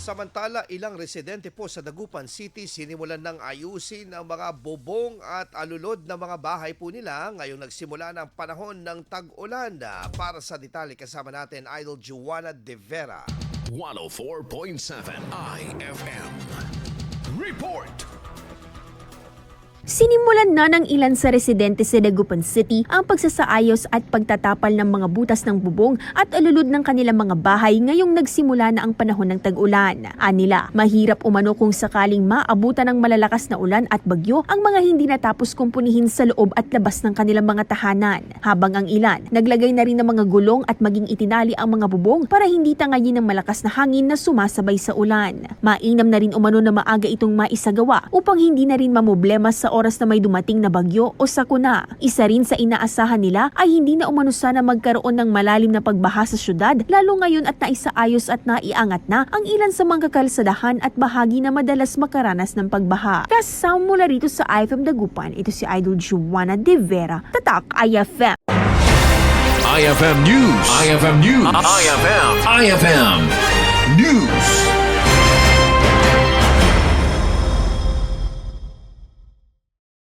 Samantala, ilang residente po sa Dagupan City sinimulan ng ayusin ang mga bobong at alulod na mga bahay po nila ngayong nagsimula ng panahon ng tag-ulan. Para sa detalye kasama natin, Idol Juana De Vera. 104.7 IFM. Report! Sinimulan na ng ilan sa residente sa Dagupan City ang pagsasaayos at pagtatapal ng mga butas ng bubong at alulod ng kanilang mga bahay ngayong nagsimula na ang panahon ng tag-ulan. Anila, mahirap umano kung sakaling maabutan ng malalakas na ulan at bagyo ang mga hindi natapos kumpunihin sa loob at labas ng kanilang mga tahanan. Habang ang ilan, naglagay na rin ng mga gulong at maging itinali ang mga bubong para hindi tangayin ng malakas na hangin na sumasabay sa ulan. Mainam na rin umano na maaga itong maisagawa upang hindi na rin mamoblema sa oras na may dumating na bagyo o sakuna. Isa rin sa inaasahan nila ay hindi na umano sana magkaroon ng malalim na pagbaha sa syudad lalo ngayon at naisaayos at naiangat na ang ilan sa mga kakalsadahan at bahagi na madalas makaranas ng pagbaha. Kasama mula rito sa IFM Dagupan, ito si Idol Juana De Vera, Tatak IFM. IFM News. IFM News. IFM. IFM News.